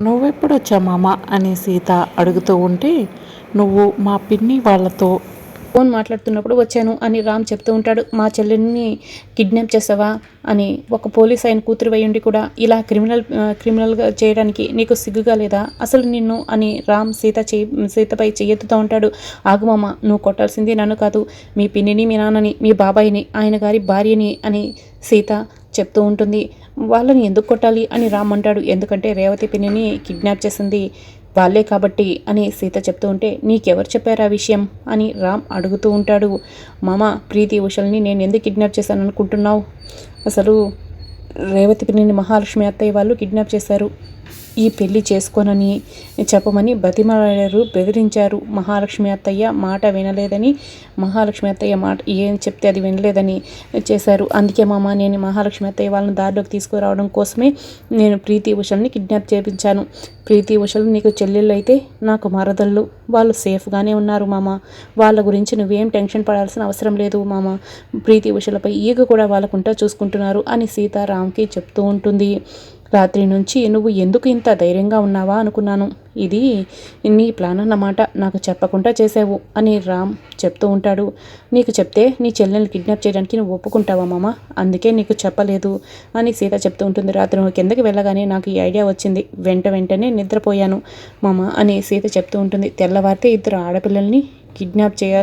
నువ్వెప్పుడు వచ్చా మామ? అని సీత అడుగుతూ ఉంటే నువ్వు మా పిన్ని వాళ్ళతో ఫోన్ మాట్లాడుతున్నప్పుడు వచ్చాను అని రామ్ చెప్తూ ఉంటాడు. మా చెల్లెల్ని కిడ్నాప్ చేసావా? అని ఒక పోలీస్ ఆయన కూతురు ఉండి కూడా ఇలా క్రిమినల్ క్రిమినల్గా చేయడానికి నీకు సిగ్గుగా లేదా? అసలు నిన్ను అని రామ్ సీత చే సీతపై చెయ్యెత్తుతూ ఉంటాడు. ఆగుమామ నువ్వు కొట్టాల్సింది నన్ను కాదు. మీ పిన్నిని మీ నాన్నని మీ బాబాయిని ఆయన గారి భార్యని అని సీత చెప్తూ ఉంటుంది. వాళ్ళని ఎందుకు కొట్టాలి? అని రామ్ అంటాడు. ఎందుకంటే రేవతి పిన్నిని కిడ్నాప్ చేసింది వాళ్ళే కాబట్టి అని సీత చెప్తూ ఉంటే నీకెవరు చెప్పారు ఆ విషయం? అని రామ్ అడుగుతూ ఉంటాడు. మామ ప్రీతి ఉషల్ని నేను ఎందుకు కిడ్నాప్ చేశాను అనుకుంటున్నావు అసలు రేవతి పిన్నిని మహాలక్ష్మి అత్తయ్య వాళ్ళు కిడ్నాప్ చేశారు. ఈ పెళ్ళి చేసుకోనని చెప్పమని బతిమాలారు బెదిరించారు. మహాలక్ష్మి అత్తయ్య మాట వినలేదని మహాలక్ష్మి అత్తయ్య మాట ఏం చెప్తే అది వినలేదని చేశారు. అందుకే మామ నేను మహాలక్ష్మి అత్తయ్య వాళ్ళని దారిలోకి తీసుకురావడం కోసమే నేను ప్రీతి ఉషల్ని కిడ్నాప్ చేయించాను ప్రీతి ఉషలు నీకు చెల్లెళ్ళు అయితే నాకు మరదళ్ళు. వాళ్ళు సేఫ్గానే ఉన్నారు మామ. వాళ్ళ గురించి నువ్వేం టెన్షన్ పడాల్సిన అవసరం లేదు మామ. ప్రీతి ఉషలపై ఈగ కూడా వాళ్ళకుంటా చూసుకుంటున్నారు అని సీతారాంకి చెప్తూ ఉంటుంది. రాత్రి నుంచి నువ్వు ఎందుకు ఇంత ధైర్యంగా ఉన్నావా అనుకున్నాను. ఇది నీ ప్లాన్ అన్నమాట. నాకు చెప్పకుండా చేసావు అని రామ్ చెప్తూ ఉంటాడు. నీకు చెప్తే నీ చెల్లెల్ని కిడ్నాప్ చేయడానికి నువ్వు ఒప్పుకుంటావా మామ? అందుకే నీకు చెప్పలేదు అని సీత చెప్తూ ఉంటుంది. రాత్రి నువ్వు కిందకి వెళ్ళగానే నాకు ఈ ఐడియా వచ్చింది. వెంట వెంటనే నిద్రపోయాను మామ అని సీత చెప్తూ ఉంటుంది. తెల్లవారితే ఇద్దరు ఆడపిల్లల్ని కిడ్నాప్ చేయ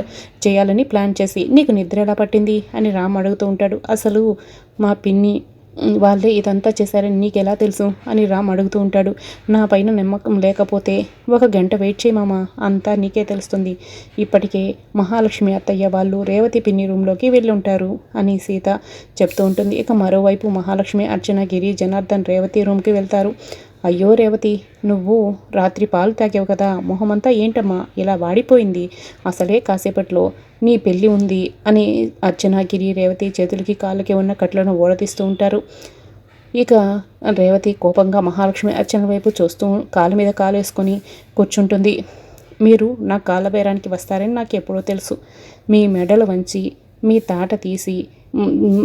చేయాలని ప్లాన్ చేసి నీకు నిద్ర ఎలా పట్టింది? అని రామ్ అడుగుతూ ఉంటాడు. అసలు మా పిన్ని వాళ్ళే ఇదంతా చేశారని నీకు ఎలా తెలుసు? అని రామ్ అడుగుతూ ఉంటాడు. నా పైన నమ్మకం లేకపోతే ఒక గంట వెయిట్ చేయి మామ అంతా నీకే తెలుస్తుంది. ఇప్పటికే మహాలక్ష్మి అత్తయ్య వాళ్ళు రేవతి పిన్ని రూమ్లోకి వెళ్ళి ఉంటారు అని సీత చెప్తూ ఉంటుంది. ఇక మరోవైపు మహాలక్ష్మి అర్చన గిరి జనార్దన్ రేవతి రూమ్కి వెళ్తారు. అయ్యో రేవతి నువ్వు రాత్రి పాలు తాగావు కదా మొహమంతా ఏంటమ్మా ఇలా వాడిపోయింది. అసలే కాసేపట్లో నీ పెళ్ళి ఉంది అని అర్చన గిరి రేవతి చేతులకి కాళ్ళకి ఉన్న కట్లను ఓడదీస్తూ ఉంటారు. ఇక రేవతి కోపంగా మహాలక్ష్మి అర్చన వైపు చూస్తూ కాలు మీద కాలు వేసుకొని కూర్చుంటుంది. మీరు నా కాళ్ళ బేరానికి వస్తారని నాకు ఎప్పుడో తెలుసు. మీ మెడలు వంచి మీ తాట తీసి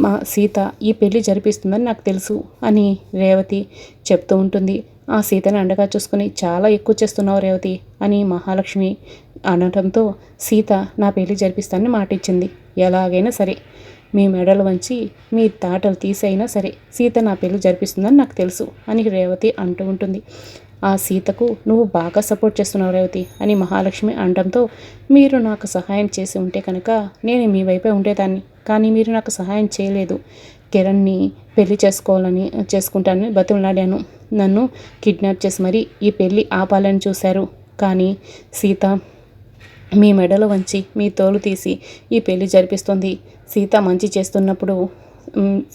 మా సీత ఈ పెళ్ళి జరిపిస్తుందని నాకు తెలుసు అని రేవతి చెప్తూ ఉంటుంది. ఆ సీతని అండగా చూసుకుని చాలా ఎక్కువ చేస్తున్నావు రేవతి అని మహాలక్ష్మి అనడంతో సీత నా పెళ్ళి జరిపిస్తానని మాటిచ్చింది. ఎలాగైనా సరే మీ మెడలు వంచి మీ తాటలు తీసైనా సరే సీత నా పెళ్ళి జరిపిస్తుందని నాకు తెలుసు అని రేవతి అంటూ ఉంటుంది. ఆ సీతకు నువ్వు బాగా సపోర్ట్ చేస్తున్నావు రేవతి అని మహాలక్ష్మి అనడంతో మీరు నాకు సహాయం చేసి ఉంటే కనుక నేను మీ వైపే ఉండేదాన్ని. కానీ మీరు నాకు సహాయం చేయలేదు. కిరణ్ని పెళ్ళి చేసుకోవాలని చేసుకుంటానని బతిమలాడాను. నన్ను కిడ్నాప్ చేసి మరీ ఈ పెళ్ళి ఆపాలని చూశారు. కానీ సీత మీ మెడలో వంచి మీ తోలు తీసి ఈ పెళ్ళి జరిపిస్తుంది. సీత మంచి చేస్తున్నప్పుడు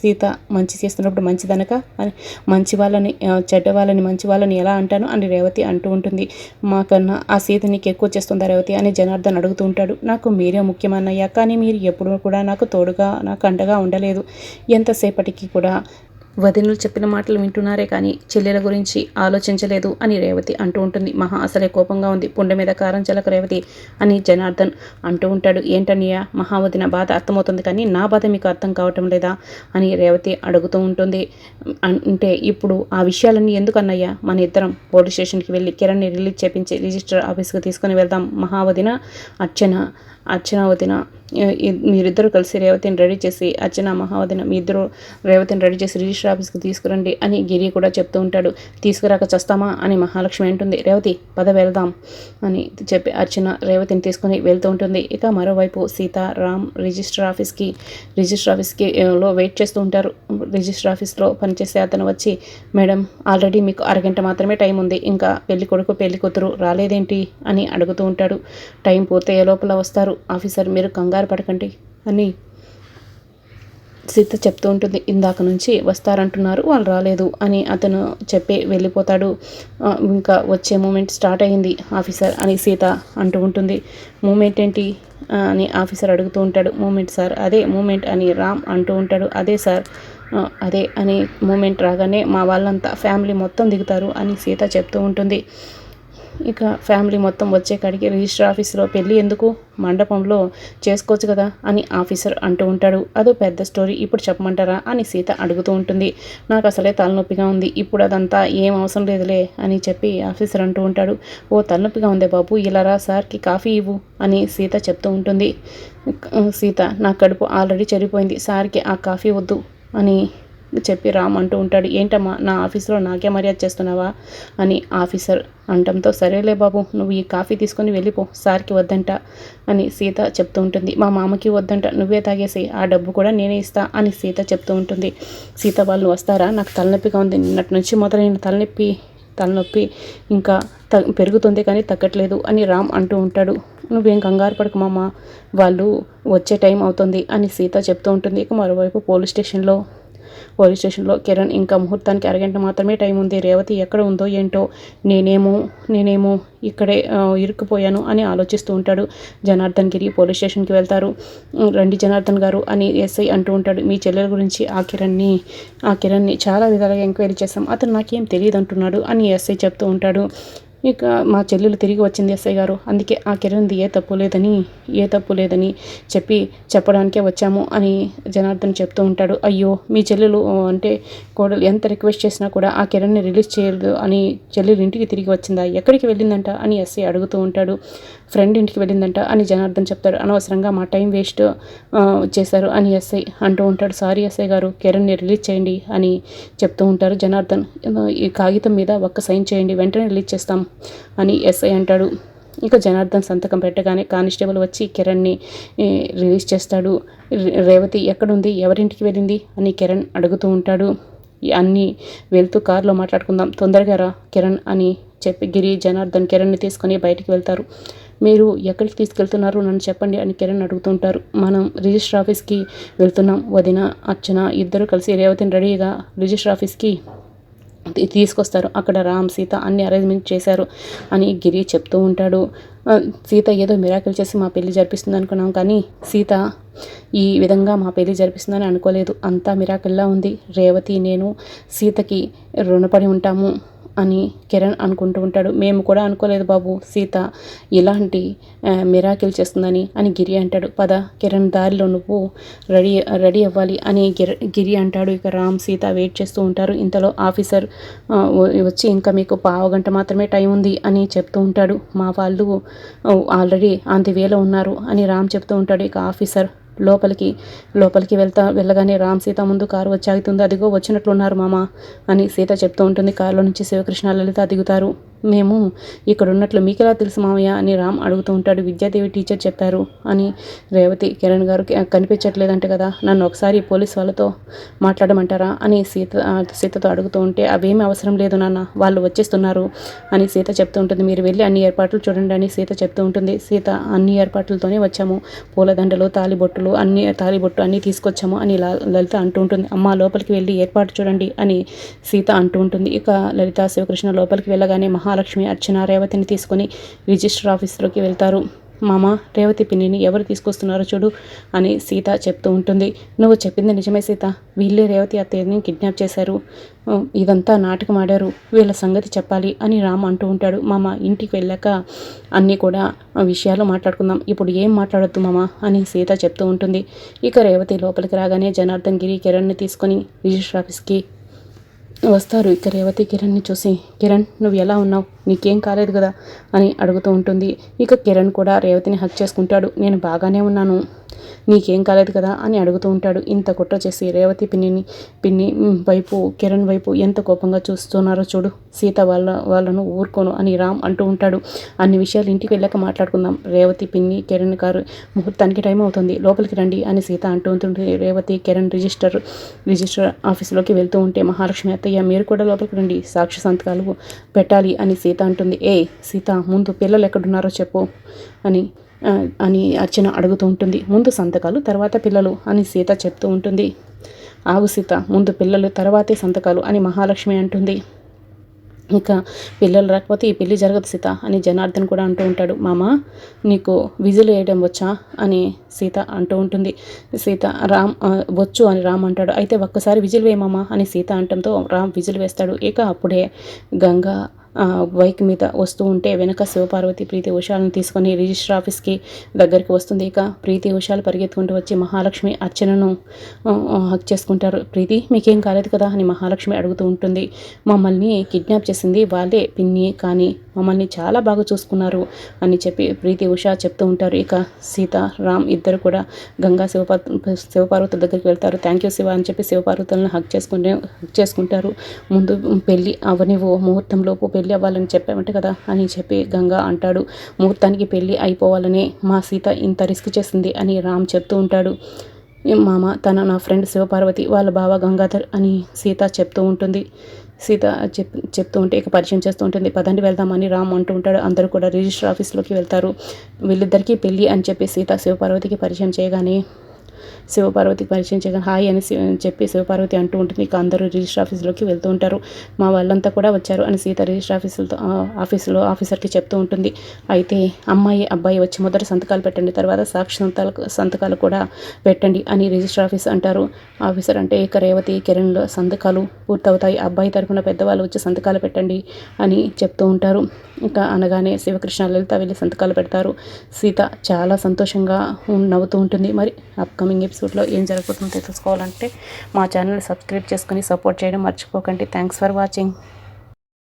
సీత మంచి చేస్తున్నప్పుడు మంచిదనక? అని మంచి వాళ్ళని చెడ్డ వాళ్ళని మంచి వాళ్ళని ఎలా అంటాను? అని రేవతి అంటూ ఉంటుంది. మాకన్నా ఆ సీత నీకు ఎక్కువ చేస్తుందా రేవతి? అని జనార్దన్ అడుగుతూ ఉంటాడు. నాకు మీరే ముఖ్యమన్నయ్యా కానీ మీరు ఎప్పుడూ కూడా నాకు తోడుగా నాకు అండగా ఉండలేదు. ఎంతసేపటికి కూడా వదినలు చెప్పిన మాటలు వింటున్నారే కానీ చెల్లెల గురించి ఆలోచించలేదు అని రేవతి అంటూ ఉంటుంది. మహా అసలే కోపంగా ఉంది. పుండె మీద కారం చలక రేవతి అని జనార్దన్ అంటూ ఉంటాడు. ఏంటన్నయ్యా మహా వదిన బాధ అర్థమవుతుంది కానీ నా బాధ మీకు అర్థం కావటం లేదా అని రేవతి అడుగుతూ ఉంటుంది. అంటే ఇప్పుడు ఆ విషయాలన్నీ ఎందుకన్నయ్యా? మన ఇద్దరం పోలీస్ స్టేషన్కి వెళ్ళి కిరణ్ని రిలీజ్ చేపించి రిజిస్టర్ ఆఫీస్కి తీసుకుని వెళ్దాం. మహావదిన అర్చన అర్చన వదిన మీరిద్దరు మీరిద్దరూ కలిసి రేవతిని రెడీ చేసి అర్చన మహావదిన మీ ఇద్దరు రేవతిని రెడీ చేసి రిజిస్టర్ ఆఫీస్కి తీసుకురండి అని గిరి కూడా చెప్తూ ఉంటాడు. తీసుకురాక చస్తామా అని మహాలక్ష్మి అంటుంది. రేవతి పద వెళ్దాం అని చెప్పి అర్చన రేవతిని తీసుకుని వెళ్తూ ఉంటుంది. ఇక మరోవైపు సీత రామ్ రిజిస్టర్ ఆఫీస్కి రిజిస్టర్ ఆఫీస్కి లో వెయిట్ చేస్తూ ఉంటారు. రిజిస్టర్ ఆఫీస్లో పనిచేసే అతను వచ్చి మేడం ఆల్రెడీ మీకు అరగంట మాత్రమే టైం ఉంది. ఇంకా పెళ్ళి కొడుకు పెళ్ళి కూతురు రాలేదేంటి? అని అడుగుతూ ఉంటాడు. టైం పూర్తయ్యే లోపల వస్తారు. ఆఫీసర్ మీరు కంగారు పడకండి అని సీత చెప్తూ ఉంటుంది. ఇందాక నుంచి వస్తారంటున్నారు వాళ్ళు రాలేదు అని అతను చెప్పి వెళ్ళిపోతాడు. ఇంకా వచ్చే మూమెంట్ స్టార్ట్ అయింది ఆఫీసర్ అని సీత అంటూ ఉంటుంది. మూమెంట్ ఏంటి? అని ఆఫీసర్ అడుగుతూ ఉంటాడు. మూమెంట్ సార్ అదే మూమెంట్ అని రామ్ అంటూ ఉంటాడు. అదే సార్ అదే అని మూమెంట్ రాగానే మా వాళ్ళంతా ఫ్యామిలీ మొత్తం దిగుతారు అని సీత చెప్తూ ఉంటుంది. ఇక ఫ్యామిలీ మొత్తం వచ్చే కాడికి రిజిస్టర్ ఆఫీస్లో పెళ్ళి ఎందుకు మండపంలో చేసుకోవచ్చు కదా అని ఆఫీసర్ అంటూ ఉంటాడు. అదో పెద్ద స్టోరీ ఇప్పుడు చెప్పమంటారా అని సీత అడుగుతూ ఉంటుంది. నాకు అసలే తలనొప్పిగా ఉంది. ఇప్పుడు అదంతా ఏం అవసరం లేదులే అని చెప్పి ఆఫీసర్ అంటూ ఉంటాడు. ఓ తలనొప్పిగా ఉందే బాబు ఇలా రా సార్కి కాఫీ ఇవ్వు అని సీత చెప్తూ ఉంటుంది. సీత నా కడుపు ఆల్రెడీ చెడిపోయింది. సార్కి ఆ కాఫీ వద్దు అని చెప్పి రామ్ అంటూ ఉంటాడు ఏంటమ్మా నా ఆఫీస్లో నాకే మర్యాద చేస్తున్నావా? అని ఆఫీసర్ అంటంతో సరేలే బాబు నువ్వు ఈ కాఫీ తీసుకొని వెళ్ళిపో సార్కి వద్దంట అని సీత చెప్తూ ఉంటుంది. మా మామకి వద్దంట నువ్వే తాగేసి ఆ డబ్బు కూడా నేనే ఇస్తా అని సీత చెప్తూ ఉంటుంది. సీత వాళ్ళు వస్తారా? నాకు తలనొప్పిగా ఉంది నిన్నటి నుంచి మొదలైన తలనొప్పి తలనొప్పి ఇంకా త పెరుగుతుంది కానీ తగ్గట్లేదు అని రామ్ అంటూ ఉంటాడు. నువ్వేం కంగారు పడకు మామ వాళ్ళు వచ్చే టైం అవుతుంది అని సీత చెప్తూ ఉంటుంది. ఇక మరోవైపు పోలీస్ స్టేషన్లో పోలీస్ స్టేషన్లో కిరణ్ ఇంకా ముహూర్తానికి అరగంట మాత్రమే టైం ఉంది. రేవతి ఎక్కడ ఉందో ఏంటో నేనేమో నేనేమో ఇక్కడే ఇరుక్కుపోయాను అని ఆలోచిస్తూ ఉంటాడు. జనార్దన్ గిరి పోలీస్ స్టేషన్కి వెళ్తారు. రండి జనార్దన్ గారు అని ఎస్ఐ అంటూ ఉంటాడు. మీ చెల్లెల గురించి ఆ కిరణ్ని ఆ కిరణ్ని చాలా విధాలుగా ఎంక్వైరీ చేస్తాం అతను నాకేం తెలియదు అంటున్నాడు అని ఎస్ఐ చెప్తూ ఉంటాడు. ఇక మా చెల్లెలు తిరిగి వచ్చింది ఎస్ఐ గారు. అందుకే ఆ కిరణ్ది ఏ తప్పు లేదని ఏ తప్పు లేదని చెప్పి చెప్పడానికే వచ్చాము అని జనార్దన్ చెప్తూ ఉంటాడు. అయ్యో మీ చెల్లెలు అంటే కోడలు ఎంత రిక్వెస్ట్ చేసినా కూడా ఆ కిరణ్ని రిలీజ్ చేయలేదు అని చెల్లెలు ఇంటికి తిరిగి వచ్చిందా? ఎక్కడికి వెళ్ళిందంట అని ఎస్ఐ అడుగుతూ ఉంటాడు. ఫ్రెండ్ ఇంటికి వెళ్ళిందంట అని జనార్దన్ చెప్తాడు. అనవసరంగా మా టైం వేస్ట్ చేశారు అని ఎస్ఐ అంటూ ఉంటాడు. సారీ ఎస్ఐ గారు కిరణ్ని రిలీజ్ చేయండి అని చెప్తూ ఉంటారు జనార్దన్. ఈ కాగితం మీద ఒక్క సైన్ చేయండి వెంటనే రిలీజ్ చేస్తాం అని ఎస్ఐ అంటాడు. ఇక జనార్దన్ సంతకం పెట్టగానే కానిస్టేబుల్ వచ్చి కిరణ్ని రిలీజ్ చేస్తాడు. రేవతి ఎక్కడుంది? ఎవరింటికి వెళ్ళింది? అని కిరణ్ అడుగుతూ ఉంటాడు. అన్నీ వెళ్తూ కారులో మాట్లాడుకుందాం. తొందరగా రా కిరణ్ అని చెప్పి గిరి జనార్దన్ కిరణ్ని తీసుకొని బయటికి వెళ్తారు. మీరు ఎక్కడికి తీసుకెళ్తున్నారు నన్ను చెప్పండి అని కిరణ్ అడుగుతుంటారు. మనం రిజిస్టర్ ఆఫీస్కి వెళ్తున్నాం. వదిన అర్చన ఇద్దరు కలిసి రేవతిని రెడీగా రిజిస్టర్ ఆఫీస్కి తీసుకొస్తారు. అక్కడ రామ్ సీత అన్ని అరేంజ్మెంట్ చేశారు అని గిరి చెప్తూ ఉంటాడు. సీత ఏదో మిరాకిల్ చేసి మా పెళ్ళి జరిపిస్తుంది అనుకున్నాం కానీ సీత ఈ విధంగా మా పెళ్ళి జరిపిస్తుందని అనుకోలేదు. అంతా మిరాకిల్లా ఉంది. రేవతి నేను సీతకి రుణపడి ఉంటాము. అని కిరణ్ అనుకుంటూ ఉంటాడు. మేము కూడా అనుకోలేదు బాబు సీత ఇలాంటి మిరాకిల్ చేస్తుందని అని గిరి అంటాడు. పద కిరణ్ దారిలో నువ్వు రెడీ రెడీ అవ్వాలి అని గిరి గిరి అంటాడు. ఇక రామ్ సీత వెయిట్ చేస్తూ ఉంటారు. ఇంతలో ఆఫీసర్ వచ్చి ఇంకా మీకు పావు గంట మాత్రమే టైం ఉంది అని చెప్తూ ఉంటాడు. మా వాళ్ళు ఆల్రెడీ అంత వేలో ఉన్నారు అని రామ్ చెప్తూ ఉంటాడు. ఇక ఆఫీసర్ లోపలికి లోపలికి వెళ్తా వెళ్ళగానే రామ్ సీత ముందు కారు వచ్చి ఆగుతుంది అదిగో వచ్చినట్లున్నారు మామ అని సీత చెప్తూ ఉంటుంది. కారులో నుంచి శివకృష్ణ లలిత దిగుతారు. మేము ఇక్కడ ఉన్నట్లు మీకెలా తెలుసు మామయ్య అని రామ్ అడుగుతూ ఉంటాడు. విద్యాదేవి టీచర్ చెప్పారు అని రేవతి కిరణ్ గారు కనిపించట్లేదంట కదా. నన్ను ఒకసారి పోలీస్ వాళ్ళతో మాట్లాడమంటారా అని సీత సీతతో అడుగుతూ ఉంటే అవేమీ అవసరం లేదు నాన్న వాళ్ళు వచ్చేస్తున్నారు అని సీత చెప్తూ ఉంటుంది. మీరు వెళ్ళి అన్ని ఏర్పాట్లు చూడండి అని సీత చెప్తూ ఉంటుంది. సీత అన్ని ఏర్పాట్లతోనే వచ్చాము. పూలదండలు తాలిబొట్టులు అన్ని తాలిబొట్టు అన్నీ తీసుకొచ్చాము అని లా- లలిత అంటూ ఉంటుంది. అమ్మ లోపలికి వెళ్ళి ఏర్పాటు చూడండి అని సీత అంటూ ఉంటుంది. ఇక లలిత శివకృష్ణ లోపలికి వెళ్ళగానే మహా మహాలక్ష్మి అర్చన రేవతిని తీసుకొని రిజిస్టర్ ఆఫీస్లోకి వెళ్తారు. మామ రేవతి పిన్నిని ఎవరు తీసుకొస్తున్నారో చూడు అని సీత చెప్తూ ఉంటుంది. నువ్వు చెప్పింది నిజమే సీత. వీళ్ళే రేవతి అత్తయ్యని కిడ్నాప్ చేశారు. ఇదంతా నాటకం ఆడారు. వీళ్ళ సంగతి చెప్పాలి అని రామ్ అంటూ ఉంటాడు. మామ ఇంటికి వెళ్ళాక అన్నీ కూడా విషయాలు మాట్లాడుకుందాం. ఇప్పుడు ఏం మాట్లాడొద్దు మామ అని సీత చెప్తూ ఉంటుంది. ఇక రేవతి లోపలికి రాగానే జనార్దన్ గిరి కిరణ్ని తీసుకొని రిజిస్టర్ ఆఫీస్కి వస్తారు. ఇక రేవతి కిరణ్ని చూసి కిరణ్ నువ్వు ఎలా ఉన్నావు? నీకేం కాలేదు కదా? అని అడుగుతూ ఉంటుంది. ఇక కిరణ్ కూడా రేవతిని హక్ చేసుకుంటాడు. నేను బాగానే ఉన్నాను. నీకేం కాలేదు కదా అని అడుగుతూ ఉంటాడు. ఇంత కుట్ర చేసి రేవతి పిన్నిని పిన్ని వైపు కిరణ్ వైపు ఎంత కోపంగా చూస్తున్నారో చూడు. సీత వాళ్ళ వాళ్ళను ఊరుకోను అని రామ్ అంటూ ఉంటాడు. అన్ని విషయాలు ఇంటికి వెళ్ళాక మాట్లాడుకుందాం. రేవతి పిన్ని కిరణ్ గారు ముహూర్తానికి టైం అవుతుంది. లోపలికి రండి అని సీత అంటూ ఉంటుంది. రేవతి కిరణ్ రిజిస్టర్ రిజిస్టర్ ఆఫీసులోకి వెళ్తూ ఉంటే మహాలక్ష్మి అత్తయ్య మీరు కూడా లోపలికి రండి. సాక్షి సంతకాలు పెట్టాలి అని సీత అంటుంది. ఏ సీత ముందు పిల్లలు ఎక్కడున్నారో చెప్పు అని అని అర్చన అడుగుతూ ఉంటుంది. ముందు సంతకాలు తర్వాత పిల్లలు అని సీత చెప్తూ ఉంటుంది. ఆగు సీత ముందు పిల్లలు తర్వాతే సంతకాలు అని మహాలక్ష్మి అంటుంది. ఇంకా పిల్లలు రాకపోతే ఈ పెళ్ళి జరగదు సీత అని జనార్దన్ కూడా అంటూ ఉంటాడు. మామ నీకు విజిల్ వేయడం వచ్చా అని సీత అంటూ ఉంటుంది. సీత రామ్ వచ్చు అని రామ్ అంటాడు. అయితే ఒక్కసారి విజులు వేయమమ్మా అని సీత అంటంతో రామ్ విజులు వేస్తాడు. ఇక అప్పుడే గంగా బైక్ మీద వస్తూ ఉంటే వెనక శివపార్వతి ప్రీతి ఉషాలను తీసుకొని రిజిస్టర్ ఆఫీస్కి దగ్గరికి వస్తుంది. ఇక ప్రీతి ఉషాలు పరిగెత్తుకుంటూ వచ్చి మహాలక్ష్మి అర్చనను హక్ చేసుకుంటారు. ప్రీతి మీకేం కాలేదు కదా అని మహాలక్ష్మి అడుగుతూ ఉంటుంది. మమ్మల్ని కిడ్నాప్ చేసింది వాళ్ళే పిన్ని కానీ మమ్మల్ని చాలా బాగా చూసుకున్నారు అని చెప్పి ప్రీతి ఉషా చెప్తూ ఉంటారు. ఇక సీత రామ్ ఇద్దరు కూడా గంగా శివపార్ శివపార్వతుల దగ్గరికి వెళ్తారు. థ్యాంక్ యూ శివ అని చెప్పి శివపార్వతులను హక్ చేసుకుంటే హక్ చేసుకుంటారు. ముందు పెళ్ళి అవనివ్వు ముహూర్తంలోపు పెళ్ళి పెళ్ళి అవ్వాలని చెప్పామంటే కదా అని చెప్పి గంగా అంటాడు. ముహూర్తానికి పెళ్ళి అయిపోవాలనే మా సీత ఇంత రిస్క్ చేసింది అని రామ్ చెప్తూ ఉంటాడు. మామ తన నా ఫ్రెండ్ శివపార్వతి వాళ్ళ బావ గంగాధర్ అని సీత చెప్తూ ఉంటుంది. సీత చెప్ చెప్తూ ఉంటే ఇక పరిచయం చేస్తూ ఉంటుంది. పదండి వెళ్దామని రామ్ అంటూ ఉంటాడు. అందరూ కూడా రిజిస్టర్ ఆఫీస్లోకి వెళ్తారు. వీళ్ళిద్దరికీ పెళ్ళి అని చెప్పి సీత శివపార్వతికి పరిచయం చేయగానే శివపార్వతికి పరిచయం చేయగానే హాయ్ అని చెప్పి శివపార్వతి అంటూ ఉంటుంది. ఇక అందరూ రిజిస్టర్ ఆఫీస్లోకి వెళ్తూ ఉంటారు. మా వాళ్ళంతా కూడా వచ్చారు అని సీత రిజిస్టర్ ఆఫీసులతో ఆఫీసులో ఆఫీసర్కి చెప్తూ ఉంటుంది. అయితే అమ్మాయి అబ్బాయి వచ్చి మొదట సంతకాలు పెట్టండి తర్వాత సాక్షి సంతకాలు సంతకాలు కూడా పెట్టండి అని రిజిస్టర్ ఆఫీస్ అంటారు. ఆఫీసర్ అంటే ఇక రేవతి కిరణ్లో సంతకాలు పూర్తవుతాయి. అబ్బాయి తరఫున పెద్దవాళ్ళు వచ్చి సంతకాలు పెట్టండి అని చెప్తూ ఉంటారు. ఇంకా అనగానే శివకృష్ణ లలిత వెళ్ళి సంతకాలు పెడతారు. సీత చాలా సంతోషంగా నవ్వుతూ ఉంటుంది. మరి అప్కమింగ్ ఎపిసోడ్లో ఏం జరుగుతుందో తెలుసుకోవాలంటే మా ఛానల్ సబ్స్క్రైబ్ చేసుకుని సపోర్ట్ చేయడం మర్చిపోకండి. Thanks for watching